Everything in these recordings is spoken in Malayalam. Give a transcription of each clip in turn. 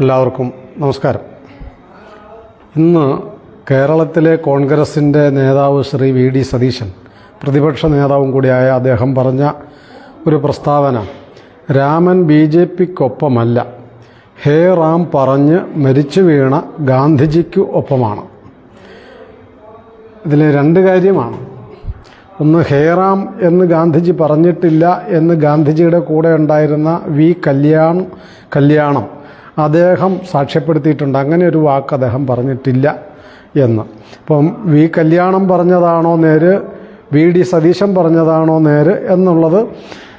എല്ലാവർക്കും നമസ്കാരം. ഇന്ന് കേരളത്തിലെ കോൺഗ്രസിന്റെ നേതാവ് ശ്രീ വി ഡി സതീശൻ പ്രതിപക്ഷ നേതാവും കൂടിയായ അദ്ദേഹം പറഞ്ഞ ഒരു പ്രസ്താവന രാമൻ ബി ജെ പിക്കൊപ്പമല്ല ഹേ റാം പറഞ്ഞ് മരിച്ചു വീണ ഗാന്ധിജിക്ക് ഒപ്പമാണ്. ഇതിൽ രണ്ട് കാര്യമാണ്. ഒന്ന് ഹേറാം എന്ന് ഗാന്ധിജി പറഞ്ഞിട്ടില്ല എന്ന് ഗാന്ധിജിയുടെ കൂടെ ഉണ്ടായിരുന്ന വി കല്യാൺ കല്യാണം അദ്ദേഹം സാക്ഷ്യപ്പെടുത്തിയിട്ടുണ്ട്. അങ്ങനെ ഒരു വാക്ക് അദ്ദേഹം പറഞ്ഞിട്ടില്ല എന്ന്. അപ്പം വി കല്യാണം പറഞ്ഞതാണോ നേര് വി ഡി സതീശൻ പറഞ്ഞതാണോ നേര് എന്നുള്ളത്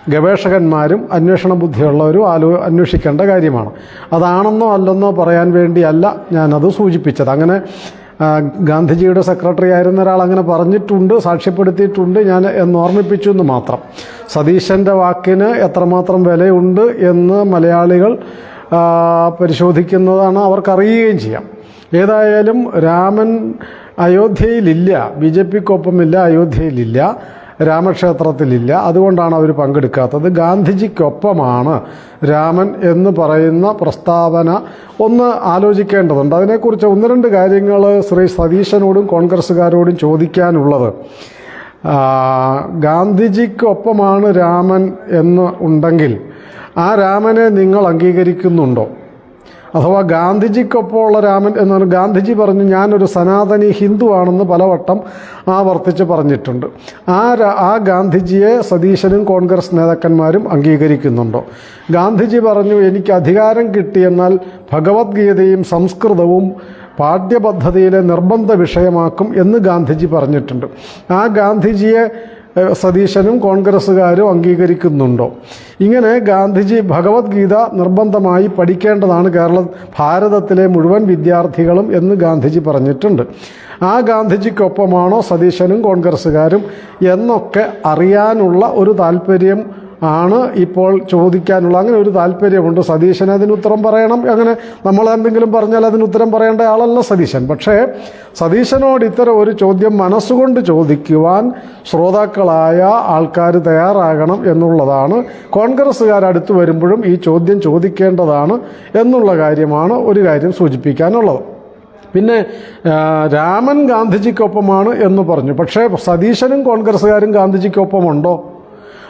ഗവേഷകന്മാരും അന്വേഷണ ബുദ്ധിയുള്ളവരും ആലോ അന്വേഷിക്കേണ്ട കാര്യമാണ്. അതാണെന്നോ അല്ലെന്നോ പറയാൻ വേണ്ടിയല്ല ഞാനത് സൂചിപ്പിച്ചത്. അങ്ങനെ ഗാന്ധിജിയുടെ സെക്രട്ടറി ആയിരുന്ന ഒരാൾ അങ്ങനെ പറഞ്ഞിട്ടുണ്ട് സാക്ഷ്യപ്പെടുത്തിയിട്ടുണ്ട്. ഞാൻ എന്ന് ഓർമ്മിപ്പിച്ചു എന്ന് മാത്രം. സതീശന്റെ വാക്കിന് എത്രമാത്രം വിലയുണ്ട് എന്ന് മലയാളികൾ പരിശോധിക്കുന്നതാണ് അവർക്കറിയുകയും ചെയ്യാം. ഏതായാലും രാമൻ അയോധ്യയിലില്ല ബി ജെ പിക്കൊപ്പമില്ല അയോധ്യയിലില്ല. രാമക്ഷേത്രത്തിലില്ല. അതുകൊണ്ടാണ് അവർ പങ്കെടുക്കാത്തത്. ഗാന്ധിജിക്കൊപ്പമാണ് രാമൻ എന്ന് പറയുന്ന പ്രസ്താവന ഒന്ന് ആലോചിക്കേണ്ടതുണ്ട്. അതിനെക്കുറിച്ച് ഒന്ന് രണ്ട് കാര്യങ്ങൾ ശ്രീ സതീശനോടും കോൺഗ്രസ്സുകാരോടും ചോദിക്കാനുള്ളത്. ഗാന്ധിജിക്കൊപ്പമാണ് രാമൻ എന്ന് ഉണ്ടെങ്കിൽ ആ രാമനെ നിങ്ങൾ അംഗീകരിക്കുന്നുണ്ടോ? അഥവാ ഗാന്ധിജിക്കൊപ്പമുള്ള രാമൻ എന്ന് ഗാന്ധിജി പറഞ്ഞു ഞാനൊരു സനാതനി ഹിന്ദു ആണെന്ന് പലവട്ടം ആവർത്തിച്ച് പറഞ്ഞിട്ടുണ്ട്. ആ ആ ഗാന്ധിജിയെ സതീശനും കോൺഗ്രസ് നേതാക്കന്മാരും അംഗീകരിക്കുന്നുണ്ടോ? ഗാന്ധിജി പറഞ്ഞു എനിക്ക് അധികാരം കിട്ടിയെന്നാൽ ഭഗവത്ഗീതയും സംസ്കൃതവും പാഠ്യപദ്ധതിയിലെ നിർബന്ധ വിഷയമാക്കും എന്ന് ഗാന്ധിജി പറഞ്ഞിട്ടുണ്ട്. ആ ഗാന്ധിജിയെ സതീശനും കോൺഗ്രസ്സുകാരും അംഗീകരിക്കുന്നുണ്ടോ? ഇങ്ങനെ ഗാന്ധിജി ഭഗവത്ഗീത നിർബന്ധമായി പഠിക്കേണ്ടതാണ് കേരള ഭാരതത്തിലെ മുഴുവൻ വിദ്യാർത്ഥികളും എന്ന് ഗാന്ധിജി പറഞ്ഞിട്ടുണ്ട്. ആ ഗാന്ധിജിക്കൊപ്പമാണോ സതീശനും കോൺഗ്രസ്സുകാരും എന്നൊക്കെ അറിയാനുള്ള ഒരു താല്പര്യം ആണ് ഇപ്പോൾ ചോദിക്കാനുള്ള അങ്ങനെ ഒരു താല്പര്യമുണ്ട്. സതീശൻ അതിന് ഉത്തരം പറയണം. അങ്ങനെ നമ്മൾ എന്തെങ്കിലും പറഞ്ഞാൽ അതിന് ഉത്തരം പറയേണ്ട ആളല്ല സതീശൻ. പക്ഷേ സതീശനോട് ഇത്തരം ഒരു ചോദ്യം മനസ്സുകൊണ്ട് ചോദിക്കുവാൻ ശ്രോതാക്കളായ ആൾക്കാർ തയ്യാറാകണം എന്നുള്ളതാണ്. കോൺഗ്രസ്സുകാർ അടുത്ത് വരുമ്പോഴും ഈ ചോദ്യം ചോദിക്കേണ്ടതാണ് എന്നുള്ള കാര്യമാണ് ഒരു കാര്യം സൂചിപ്പിക്കാനുള്ളത്. പിന്നെ രാമൻ ഗാന്ധിജിക്കൊപ്പമാണ് എന്ന് പറഞ്ഞു. പക്ഷേ സതീശനും കോൺഗ്രസ്സുകാരും ഗാന്ധിജിക്കൊപ്പമുണ്ടോ?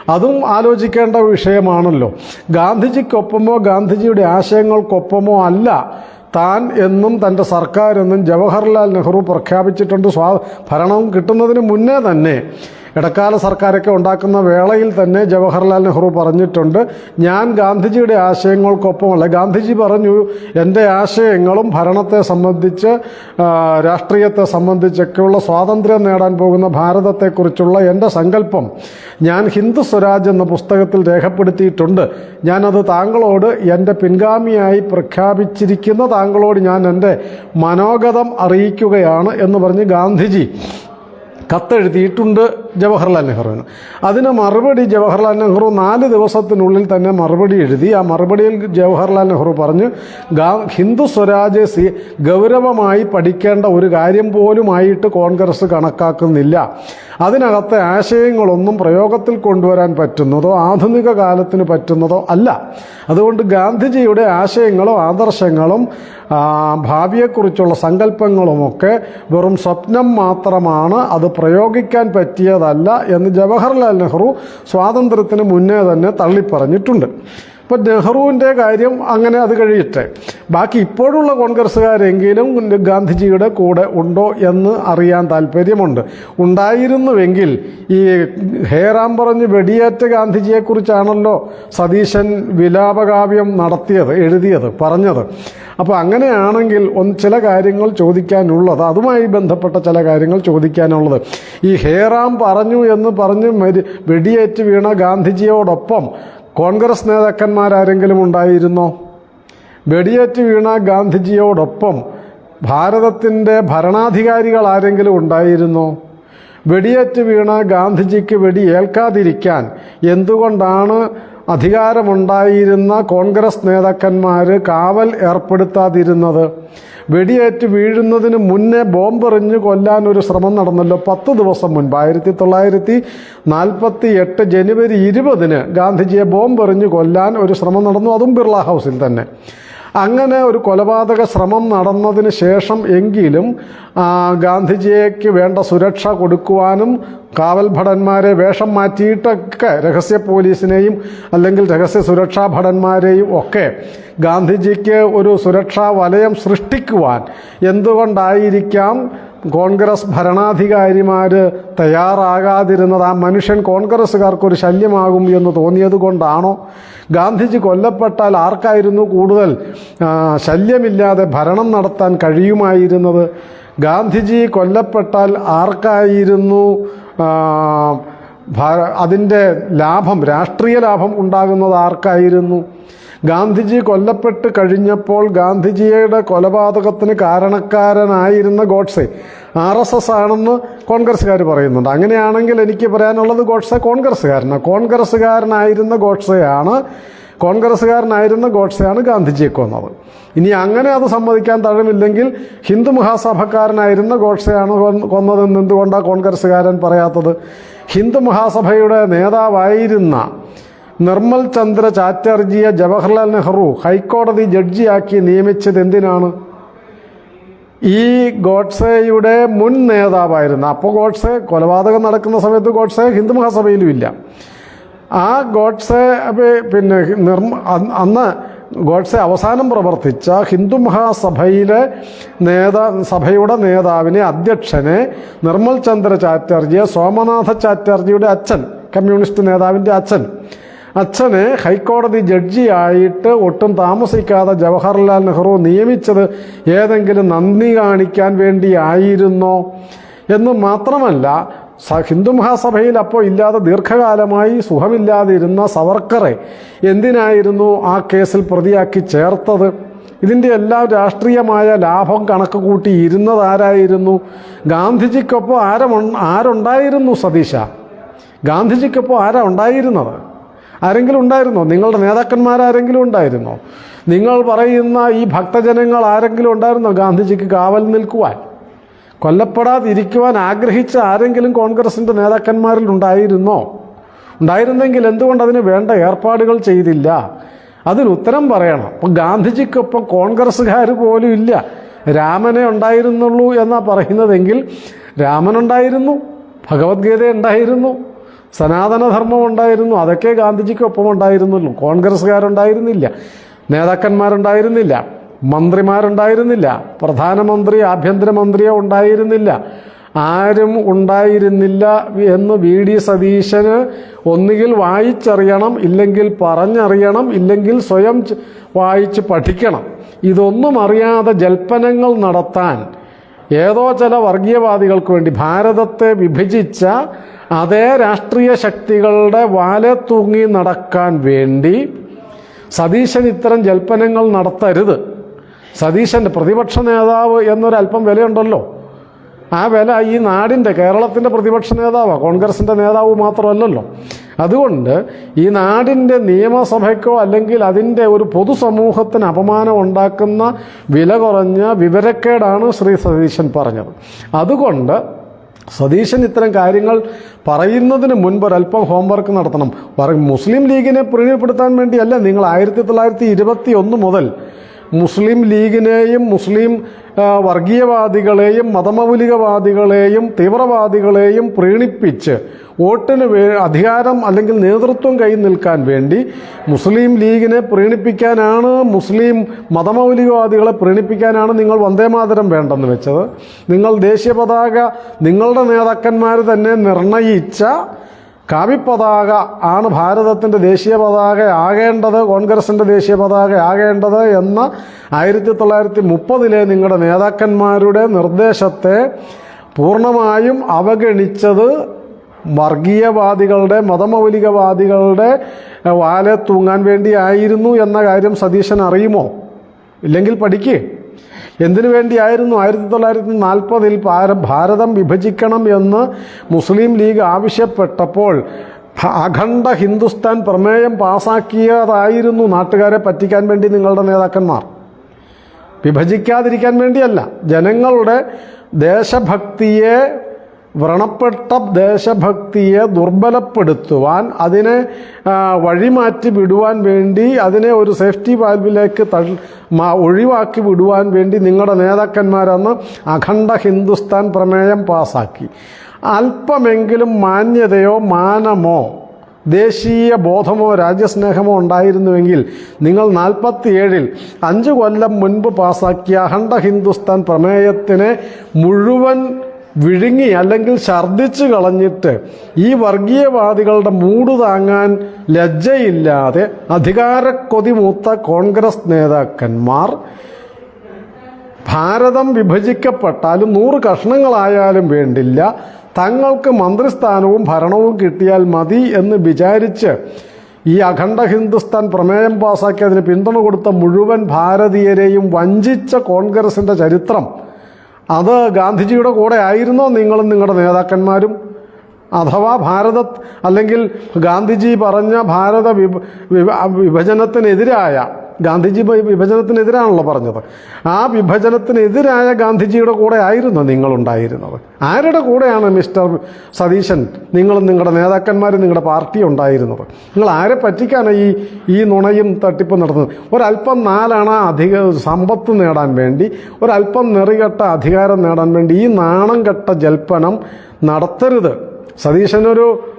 അതും ആലോചിക്കേണ്ട വിഷയമാണല്ലോ. ഗാന്ധിജിക്കൊപ്പമോ ഗാന്ധിജിയുടെ ആശയങ്ങൾക്കൊപ്പമോ അല്ല താൻ എന്നും തന്റെ സർക്കാരെന്നും ജവഹർലാൽ നെഹ്റു പ്രഖ്യാപിച്ചിട്ടുണ്ട്. സ്വാ ഭരണം കിട്ടുന്നതിന് മുന്നേ തന്നെ ഇടക്കാല സർക്കാരൊക്കെ ഉണ്ടാക്കുന്ന വേളയിൽ തന്നെ ജവഹർലാൽ നെഹ്റു പറഞ്ഞിട്ടുണ്ട് ഞാൻ ഗാന്ധിജിയുടെ ആശയങ്ങൾക്കൊപ്പമല്ല. ഗാന്ധിജി പറഞ്ഞു എന്റെ ആശയങ്ങളും ഭരണത്തെ സംബന്ധിച്ച് രാഷ്ട്രീയത്തെ സംബന്ധിച്ചൊക്കെയുള്ള സ്വാതന്ത്ര്യം നേടാൻ പോകുന്ന ഭാരതത്തെക്കുറിച്ചുള്ള എന്റെ സങ്കല്പം ഞാൻ ഹിന്ദു സ്വരാജ് എന്ന പുസ്തകത്തിൽ രേഖപ്പെടുത്തിയിട്ടുണ്ട്. ഞാനത് താങ്കളോട് എന്റെ പിൻഗാമിയായി പ്രഖ്യാപിച്ചിരിക്കുന്ന താങ്കളോട് ഞാൻ എന്റെ മനോഗതം അറിയിക്കുകയാണ് എന്ന് പറഞ്ഞ് ഗാന്ധിജി കത്തെഴുതിയിട്ടുണ്ട് ജവഹർലാൽ നെഹ്റുവിന് അതിന് മറുപടി ജവഹർലാൽ നെഹ്റു നാല് ദിവസത്തിനുള്ളിൽ തന്നെ മറുപടി എഴുതി. ആ മറുപടിയിൽ ജവഹർലാൽ നെഹ്റു പറഞ്ഞു ഹിന്ദു സ്വരാജ് സി ഗൗരവമായി പഠിക്കേണ്ട ഒരു കാര്യം പോലുമായിട്ട് കോൺഗ്രസ് കണക്കാക്കുന്നില്ല. അതിനകത്തെ ആശയങ്ങളൊന്നും പ്രയോഗത്തിൽ കൊണ്ടുവരാൻ പറ്റുന്നതോ ആധുനിക കാലത്തിന് പറ്റുന്നതോ അല്ല. അതുകൊണ്ട് ഗാന്ധിജിയുടെ ആശയങ്ങളും ആദർശങ്ങളും ഭാവിയെക്കുറിച്ചുള്ള സങ്കല്പങ്ങളുമൊക്കെ വെറും സ്വപ്നം മാത്രമാണ് അത് പ്രയോഗിക്കാൻ പറ്റിയതല്ല എന്ന് ജവഹർലാൽ നെഹ്റു സ്വാതന്ത്ര്യത്തിന് മുന്നേ തന്നെ തള്ളിപ്പറഞ്ഞിട്ടുണ്ട്. ഇപ്പം നെഹ്റുവിന്റെ കാര്യം അങ്ങനെ അത് കഴിയട്ടെ. ബാക്കി ഇപ്പോഴുള്ള കോൺഗ്രസ്സുകാരെങ്കിലും ഗാന്ധിജിയുടെ കൂടെ ഉണ്ടോ എന്ന് അറിയാൻ താല്പര്യമുണ്ട്. ഉണ്ടായിരുന്നുവെങ്കിൽ ഈ ഹേറാം പറഞ്ഞ് വെടിയേറ്റ ഗാന്ധിജിയെക്കുറിച്ചാണല്ലോ സതീശൻ വിലാപകാവ്യം നടത്തിയത് എഴുതിയത് പറഞ്ഞത്. അപ്പോൾ അങ്ങനെയാണെങ്കിൽ ഒന്ന് ചില കാര്യങ്ങൾ ചോദിക്കാനുള്ളത് അതുമായി ബന്ധപ്പെട്ട ചില കാര്യങ്ങൾ ചോദിക്കാനുള്ളത്. ഈ ഹേറാം പറഞ്ഞു എന്ന് പറഞ്ഞ് മരി വെടിയേറ്റ് വീണ ഗാന്ധിജിയോടൊപ്പം കോൺഗ്രസ് നേതാക്കന്മാരാരെങ്കിലും ഉണ്ടായിരുന്നോ? വെടിയേറ്റ് വീണ ഗാന്ധിജിയോടൊപ്പം ഭാരതത്തിന്റെ ഭരണാധികാരികൾ ആരെങ്കിലും ഉണ്ടായിരുന്നോ? വെടിയേറ്റ് വീണ ഗാന്ധിജിക്ക് വെടിയേൽക്കാതിരിക്കാൻ എന്തുകൊണ്ടാണ് അധികാരമുണ്ടായിരുന്ന കോൺഗ്രസ് നേതാക്കന്മാർ കാവൽ ഏർപ്പെടുത്താതിരുന്നത്. വെടിയേറ്റ് വീഴുന്നതിന് മുന്നേ ബോംബെറിഞ്ഞ് കൊല്ലാൻ ഒരു ശ്രമം നടന്നല്ലോ പത്ത് ദിവസം മുൻപ്. ആയിരത്തി തൊള്ളായിരത്തി നാൽപ്പത്തി എട്ട് ജനുവരി ഇരുപതിന് ഗാന്ധിജിയെ ബോംബെറിഞ്ഞ് കൊല്ലാൻ ഒരു ശ്രമം നടന്നു. അതും ബിർള ഹൗസിൽ തന്നെ. അങ്ങനെ ഒരു കൊലപാതക ശ്രമം നടന്നതിന് ശേഷം എങ്കിലും ഗാന്ധിജിയേക്ക് വേണ്ട സുരക്ഷ കൊടുക്കുവാനും കാവൽ ഭടന്മാരെ വേഷം മാറ്റിയിട്ടൊക്കെ രഹസ്യ പോലീസിനെയും അല്ലെങ്കിൽ രഹസ്യ സുരക്ഷാ ഭടന്മാരെയും ഒക്കെ ഗാന്ധിജിക്ക് ഒരു സുരക്ഷാ വലയം സൃഷ്ടിക്കുവാൻ എന്തുകൊണ്ടായിരിക്കാം കോൺഗ്രസ് ഭരണാധികാരിമാർ തയ്യാറാകാതിരുന്നത് ആ മനുഷ്യൻ കോൺഗ്രസ്സുകാർക്കൊരു ശല്യമാകും എന്ന് തോന്നിയത് കൊണ്ടാണോ? ഗാന്ധിജി കൊല്ലപ്പെട്ടാൽ ആർക്കായിരുന്നു കൂടുതൽ ശല്യമില്ലാതെ ഭരണം നടത്താൻ കഴിയുമായിരുന്നത്? ഗാന്ധിജി കൊല്ലപ്പെട്ടാൽ ആർക്കായിരുന്നു അതിന്റെ ലാഭം രാഷ്ട്രീയ ലാഭം ഉണ്ടാകുന്നത് ആർക്കായിരുന്നു? ഗാന്ധിജി കൊല്ലപ്പെട്ട് കഴിഞ്ഞപ്പോൾ ഗാന്ധിജിയുടെ കൊലപാതകത്തിന് കാരണക്കാരനായിരുന്ന ഗോഡ്സെ ആർ എസ് എസ് ആണെന്ന് കോൺഗ്രസ്സുകാർ പറയുന്നുണ്ട്. അങ്ങനെയാണെങ്കിൽ എനിക്ക് പറയാനുള്ളത് ഗോഡ്സെ കോൺഗ്രസ്സുകാരനാണ്. കോൺഗ്രസ്സുകാരനായിരുന്ന ഗോഡ്സെയാണ് കോൺഗ്രസ്സുകാരനായിരുന്ന ഗോഡ്സെയാണ് ഗാന്ധിജിയെ കൊന്നത്. ഇനി അങ്ങനെ അത് സമ്മതിക്കാൻ തഴമില്ലെങ്കിൽ ഹിന്ദു മഹാസഭക്കാരനായിരുന്ന ഗോഡ്സെയാണ് കൊന്ന- കൊന്നതെന്ന് എന്തുകൊണ്ടാണ് കോൺഗ്രസ്സുകാരൻ പറയാത്തത്? ഹിന്ദു മഹാസഭയുടെ നേതാവായിരുന്ന നിർമ്മൽ ചന്ദ്ര ചാറ്റർജിയെ ജവഹർലാൽ നെഹ്റു ഹൈക്കോടതി ജഡ്ജിയാക്കി നിയമിച്ചത് എന്തിനാണ്? ഈ ഗോഡ്സെയുടെ മുൻ നേതാവായിരുന്നു അപ്പോൾ ഗോഡ്സെ കൊലപാതകം നടക്കുന്ന സമയത്ത് ഗോഡ്സെ ഹിന്ദു മഹാസഭയിലും ഇല്ല ആ ഗോഡ്സെ പിന്നെ നിർമ്മ അന്ന് ഗോഡ്സെ അവസാനം പ്രവർത്തിച്ച ഹിന്ദു മഹാസഭയിലെ നേതാ സഭയുടെ നേതാവിനെ അധ്യക്ഷനെ നിർമ്മൽ ചന്ദ്ര ചാറ്റർജിയെ സോമനാഥ ചാറ്റർജിയുടെ അച്ഛൻ കമ്മ്യൂണിസ്റ്റ് നേതാവിന്റെ അച്ഛൻ അച്ഛനെ ഹൈക്കോടതി ജഡ്ജിയായിട്ട് ഒട്ടും താമസിക്കാതെ ജവഹർലാൽ നെഹ്റു നിയമിച്ചത് ഏതെങ്കിലും നന്ദി കാണിക്കാൻ വേണ്ടിയായിരുന്നോ? എന്ന് മാത്രമല്ല ഹിന്ദു മഹാസഭയിൽ അപ്പോൾ ഇല്ലാതെ ദീർഘകാലമായി സുഖമില്ലാതിരുന്ന സവർക്കറെ എന്തിനായിരുന്നു ആ കേസിൽ പ്രതിയാക്കി ചേർത്തത്? ഇതിന്റെ എല്ലാം രാഷ്ട്രീയമായ ലാഭം കണക്ക് കൂട്ടി ഇരുന്നത് ആരായിരുന്നു? ഗാന്ധിജിക്കൊപ്പം ആരമുണ്ട് ആരുണ്ടായിരുന്നു സതീശ? ഗാന്ധിജിക്കൊപ്പം ആരാ ഉണ്ടായിരുന്നത്? ആരെങ്കിലും ഉണ്ടായിരുന്നോ? നിങ്ങളുടെ നേതാക്കന്മാരാരെങ്കിലും ഉണ്ടായിരുന്നോ? നിങ്ങൾ പറയുന്ന ഈ ഭക്തജനങ്ങൾ ആരെങ്കിലും ഉണ്ടായിരുന്നോ? ഗാന്ധിജിക്ക് കാവൽ നിൽക്കുവാൻ. കൊല്ലപ്പെടാതിരിക്കുവാൻ ആഗ്രഹിച്ച ആരെങ്കിലും കോൺഗ്രസിന്റെ നേതാക്കന്മാരിൽ ഉണ്ടായിരുന്നോ? ഉണ്ടായിരുന്നെങ്കിൽ എന്തുകൊണ്ട് അതിന് വേണ്ട ഏർപ്പാടുകൾ ചെയ്തില്ല? അതിന് ഉത്തരം പറയണം. അപ്പം ഗാന്ധിജിക്കൊപ്പം കോൺഗ്രസ്സുകാർ പോലും ഇല്ല. രാമനെ ഉണ്ടായിരുന്നുള്ളൂ എന്നാണ് പറയുന്നതെങ്കിൽ രാമനുണ്ടായിരുന്നു ഭഗവത്ഗീത ഉണ്ടായിരുന്നു സനാതനധർമ്മം ഉണ്ടായിരുന്നു. അതൊക്കെ ഗാന്ധിജിക്കൊപ്പം ഉണ്ടായിരുന്നുള്ളൂ കോൺഗ്രസ്സുകാരുണ്ടായിരുന്നില്ല. നേതാക്കന്മാരുണ്ടായിരുന്നില്ല. മന്ത്രിമാരുണ്ടായിരുന്നില്ല. പ്രധാനമന്ത്രി ആഭ്യന്തരമന്ത്രിയോ ഉണ്ടായിരുന്നില്ല. ആരും ഉണ്ടായിരുന്നില്ല എന്ന് വി ഡി സതീശന് ഒന്നുകിൽ വായിച്ചറിയണം ഇല്ലെങ്കിൽ പറഞ്ഞറിയണം ഇല്ലെങ്കിൽ സ്വയം വായിച്ച് പഠിക്കണം. ഇതൊന്നും അറിയാതെ ജൽപ്പനങ്ങൾ നടത്താൻ ഏതോ ചില വർഗീയവാദികൾക്ക് വേണ്ടി ഭാരതത്തെ വിഭജിച്ച അതേ രാഷ്ട്രീയ ശക്തികളുടെ വാല തൂങ്ങി നടക്കാൻ വേണ്ടി സതീശൻ ഇത്തരം ജൽപ്പനങ്ങൾ നടത്തരുത്. സതീശന്റെ പ്രതിപക്ഷ നേതാവ് എന്നൊരല്പം വിലയുണ്ടല്ലോ. ആ വില ഈ നാടിന്റെ കേരളത്തിന്റെ പ്രതിപക്ഷ നേതാവാണ് കോൺഗ്രസിന്റെ നേതാവ് മാത്രമല്ലല്ലോ. അതുകൊണ്ട് ഈ നാടിന്റെ നിയമസഭയ്ക്കോ അല്ലെങ്കിൽ അതിന്റെ ഒരു പൊതുസമൂഹത്തിന് അപമാനം ഉണ്ടാക്കുന്ന വില കുറഞ്ഞ വിവരക്കേടാണ് ശ്രീ സതീശൻ പറഞ്ഞത്. അതുകൊണ്ട് സതീശൻ ഇത്തരം കാര്യങ്ങൾ പറയുന്നതിന് മുൻപ് ഒരല്പം ഹോംവർക്ക് നടത്തണം. മുസ്ലിം ലീഗിനെ പ്രീണിപ്പെടുത്താൻ വേണ്ടിയല്ല നിങ്ങൾ ആയിരത്തി തൊള്ളായിരത്തി ഇരുപത്തി ഒന്ന് മുതൽ മുസ്ലിം ലീഗിനെയും മുസ്ലിം വർഗീയവാദികളെയും മതമൗലികവാദികളെയും തീവ്രവാദികളെയും പ്രീണിപ്പിച്ച് വോട്ടിന് വേ അധികാരം അല്ലെങ്കിൽ നേതൃത്വം കൈ നിൽക്കാൻ വേണ്ടി മുസ്ലിം ലീഗിനെ പ്രീണിപ്പിക്കാനാണ് മുസ്ലിം മതമൗലികവാദികളെ പ്രീണിപ്പിക്കാനാണ് നിങ്ങൾ വന്ദേമാതരം വേണ്ടെന്ന് വെച്ചത്. നിങ്ങൾ ദേശീയ പതാക നിങ്ങളുടെ നേതാക്കന്മാർ തന്നെ നിർണയിച്ച കാവിപ്പതാക ആണ് ഭാരതത്തിന്റെ ദേശീയ പതാക ആകേണ്ടത് കോൺഗ്രസിന്റെ ദേശീയ പതാക ആകേണ്ടത് എന്ന ആയിരത്തി തൊള്ളായിരത്തി മുപ്പതിലെ നിങ്ങളുടെ നേതാക്കന്മാരുടെ നിർദ്ദേശത്തെ പൂർണമായും അവഗണിച്ചത് വർഗീയവാദികളുടെ മതമൗലികവാദികളുടെ വാലെ തൂങ്ങാൻ വേണ്ടിയായിരുന്നു എന്ന കാര്യം സതീശൻ അറിയുമോ? ഇല്ലെങ്കിൽ പഠിക്കേ? എന്തിനു വേണ്ടിയായിരുന്നു ആയിരത്തി തൊള്ളായിരത്തി നാൽപ്പതിൽ ഭാരതം വിഭജിക്കണം എന്ന് മുസ്ലിം ലീഗ് ആവശ്യപ്പെട്ടപ്പോൾ അഖണ്ഡ ഹിന്ദുസ്ഥാൻ പ്രമേയം പാസാക്കിയതായിരുന്നു നാട്ടുകാരെ പറ്റിക്കാൻ വേണ്ടി നിങ്ങളുടെ നേതാക്കന്മാർ. വിഭജിക്കാതിരിക്കാൻ വേണ്ടിയല്ല ജനങ്ങളുടെ ദേശഭക്തിയെ വ്രണപ്പെട്ട ദേശഭക്തിയെ ദുർബലപ്പെടുത്തുവാൻ അതിനെ വഴിമാറ്റി വിടുവാൻ വേണ്ടി അതിനെ ഒരു സേഫ്റ്റി വാൽവിലേക്ക് തള്ളി ഒഴിവാക്കി വിടുവാൻ വേണ്ടി നിങ്ങളുടെ നേതാക്കന്മാരന്ന് അഖണ്ഡ ഹിന്ദുസ്ഥാൻ പ്രമേയം പാസാക്കി. അല്പമെങ്കിലും മാന്യതയോ മാനമോ ദേശീയ ബോധമോ രാജ്യസ്നേഹമോ ഉണ്ടായിരുന്നുവെങ്കിൽ നിങ്ങൾ നാൽപ്പത്തിയേഴിൽ അഞ്ച് കൊല്ലം മുൻപ് പാസാക്കിയ അഖണ്ഡ ഹിന്ദുസ്ഥാൻ പ്രമേയത്തിനെ മുഴുവൻ വിഴുങ്ങി അല്ലെങ്കിൽ ഛർദ്ദിച്ചു കളഞ്ഞിട്ട് ഈ വർഗീയവാദികളുടെ മൂട് താങ്ങാൻ ലജ്ജയില്ലാതെ അധികാരക്കൊതി മൂത്ത കോൺഗ്രസ് നേതാക്കന്മാർ ഭാരതം വിഭജിക്കപ്പെട്ടാലും നൂറ് കഷ്ണങ്ങളായാലും വേണ്ടില്ല. തങ്ങൾക്ക് മന്ത്രിസ്ഥാനവും ഭരണവും കിട്ടിയാൽ മതി എന്ന് വിചാരിച്ച് ഈ അഖണ്ഡ ഹിന്ദുസ്ഥാൻ പ്രമേയം പാസാക്കി അതിന് പിന്തുണ കൊടുത്ത മുഴുവൻ ഭാരതീയരെയും വഞ്ചിച്ച കോൺഗ്രസിന്റെ ചരിത്രം അത് ഗാന്ധിജിയുടെ കൂടെ ആയിരുന്നോ നിങ്ങളും നിങ്ങളുടെ നേതാക്കന്മാരും? അഥവാ ഭാരത അല്ലെങ്കിൽ ഗാന്ധിജി പറഞ്ഞ ഭാരത വിഭ വിഭ- വിഭജനത്തിനെതിരായ ഗാന്ധിജി വിഭജനത്തിനെതിരാണല്ലോ പറഞ്ഞത്. ആ വിഭജനത്തിനെതിരായ ഗാന്ധിജിയുടെ കൂടെ ആയിരുന്നു നിങ്ങളുണ്ടായിരുന്നത്. ആരുടെ കൂടെയാണ് മിസ്റ്റർ സതീശൻ? നിങ്ങളും നിങ്ങളുടെ നേതാക്കന്മാരും നിങ്ങളുടെ പാർട്ടി ഉണ്ടായിരുന്നത്. നിങ്ങൾ ആരെ പറ്റിക്കാണ് ഈ ഈ നുണയും തട്ടിപ്പും നടത്തുന്നത് ഒരല്പം നാലണ അധിക സമ്പത്ത് നേടാൻ വേണ്ടി ഒരല്പം നെറികെട്ട അധികാരം നേടാൻ വേണ്ടി ഈ നാണം കെട്ട ജൽപ്പനം നടത്തരുത്. സതീശനൊരു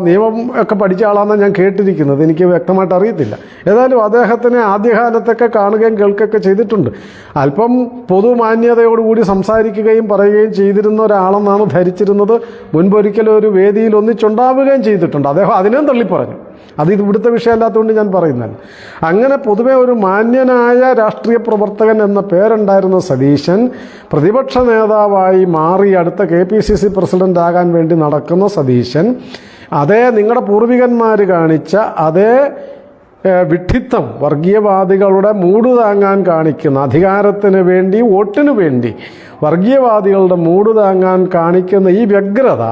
നിയമം ഒക്കെ പഠിച്ച ആളാണെന്ന് ഞാൻ കേട്ടിരിക്കുന്നത്. എനിക്ക് വ്യക്തമായിട്ട് അറിയത്തില്ല. ഏതായാലും അദ്ദേഹത്തിനെ ആദ്യകാലത്തൊക്കെ കാണുകയും കേൾക്കുകയൊക്കെ ചെയ്തിട്ടുണ്ട്. അല്പം പൊതുമാന്യതയോടുകൂടി സംസാരിക്കുകയും പറയുകയും ചെയ്തിരുന്ന ഒരാളെന്നാണ് ധരിച്ചിരുന്നത്. മുൻപൊരിക്കലും ഒരു വേദിയിൽ ഒന്നിച്ചുണ്ടാവുകയും ചെയ്തിട്ടുണ്ട്. അദ്ദേഹം അതിനെയും തള്ളിപ്പറഞ്ഞു. അത് ഇവിടുത്തെ വിഷയമല്ലാത്തതുകൊണ്ട് ഞാൻ പറയുന്നത് അങ്ങനെ പൊതുവെ ഒരു മാന്യനായ രാഷ്ട്രീയ പ്രവർത്തകൻ എന്ന പേരുണ്ടായിരുന്ന സതീശൻ പ്രതിപക്ഷ നേതാവായി മാറി അടുത്ത K P C C president ആകാൻ വേണ്ടി നടക്കുന്ന സതീശൻ അതേ നിങ്ങളുടെ പൂർവികന്മാർ കാണിച്ച അതേ വിഡ്ഢിത്തം വർഗീയവാദികളുടെ മൂട് താങ്ങാൻ കാണിക്കുന്ന അധികാരത്തിന് വേണ്ടി വോട്ടിനു വേണ്ടി വർഗീയവാദികളുടെ മൂട് താങ്ങാൻ കാണിക്കുന്ന ഈ വ്യഗ്രത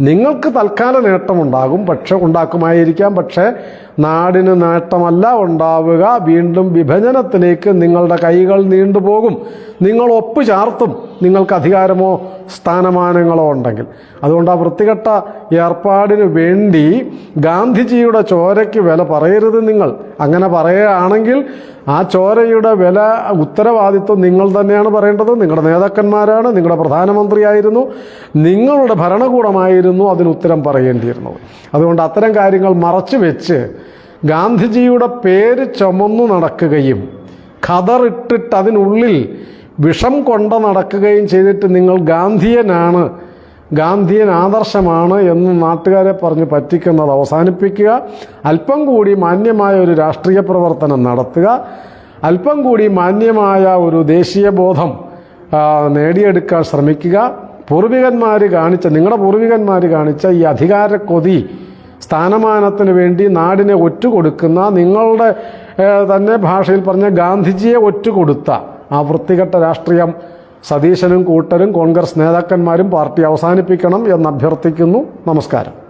നിങ്ങൾക്ക് തൽക്കാല നേട്ടമുണ്ടാകും പക്ഷെ ഉണ്ടാക്കുമായിരിക്കാം. പക്ഷേ നാടിന് നേട്ടമല്ല. ഉണ്ടാവുക. വീണ്ടും വിഭജനത്തിലേക്ക് നിങ്ങളുടെ കൈകൾ നീണ്ടുപോകും. നിങ്ങൾ ഒപ്പ് ചാർത്തും നിങ്ങൾക്ക് അധികാരമോ സ്ഥാനമാനങ്ങളോ ഉണ്ടെങ്കിൽ. അതുകൊണ്ട് ആ വൃത്തികെട്ട ഏർപ്പാടിനു വേണ്ടി ഗാന്ധിജിയുടെ ചോരയ്ക്ക് വില പറയരുത് നിങ്ങൾ. അങ്ങനെ പറയുകയാണെങ്കിൽ ആ ചോരയുടെ വില ഉത്തരവാദിത്വം നിങ്ങൾ തന്നെയാണ് പറയേണ്ടത്. നിങ്ങളുടെ നേതാക്കന്മാരാണ് നിങ്ങളുടെ പ്രധാനമന്ത്രിയായിരുന്നു. നിങ്ങളുടെ ഭരണകൂടമായിരുന്നു അതിന് ഉത്തരം പറയേണ്ടിയിരുന്നത്. അതുകൊണ്ട് അത്തരം കാര്യങ്ങൾ മറച്ചു വെച്ച് ഗാന്ധിജിയുടെ പേര് ചുമന്നു നടക്കുകയും ഖദറിട്ടിട്ട് അതിനുള്ളിൽ വിഷം കൊണ്ട നടക്കുകയും ചെയ്തിട്ട് നിങ്ങൾ ഗാന്ധിയനാണ് ഗാന്ധിയൻ ആദർശമാണ് എന്ന് നാട്ടുകാരെ പറഞ്ഞ് പറ്റിക്കുന്നത് അവസാനിപ്പിക്കുക. അല്പം കൂടി മാന്യമായ ഒരു രാഷ്ട്രീയ പ്രവർത്തനം നടത്തുക. അല്പം കൂടി മാന്യമായ ഒരു ദേശീയ ബോധം നേടിയെടുക്കാൻ ശ്രമിക്കുക. പൂർവികന്മാർ കാണിച്ച നിങ്ങളുടെ പൂർവികന്മാർ കാണിച്ച ഈ അധികാര കൊതി സ്ഥാനമാനത്തിന് വേണ്ടി നാടിനെ ഒറ്റുകൊടുക്കുന്ന നിങ്ങളുടെ തന്നെ ഭാഷയിൽ പറഞ്ഞ ഗാന്ധിജിയെ ഒറ്റുകൊടുത്ത ആ വൃത്തികെട്ട രാഷ്ട്രീയം സതീശനും കൂട്ടരും കോൺഗ്രസ് നേതാക്കന്മാരും പാർട്ടി അവസാനിപ്പിക്കണം എന്ന് അഭ്യർത്ഥിക്കുന്നു. നമസ്കാരം.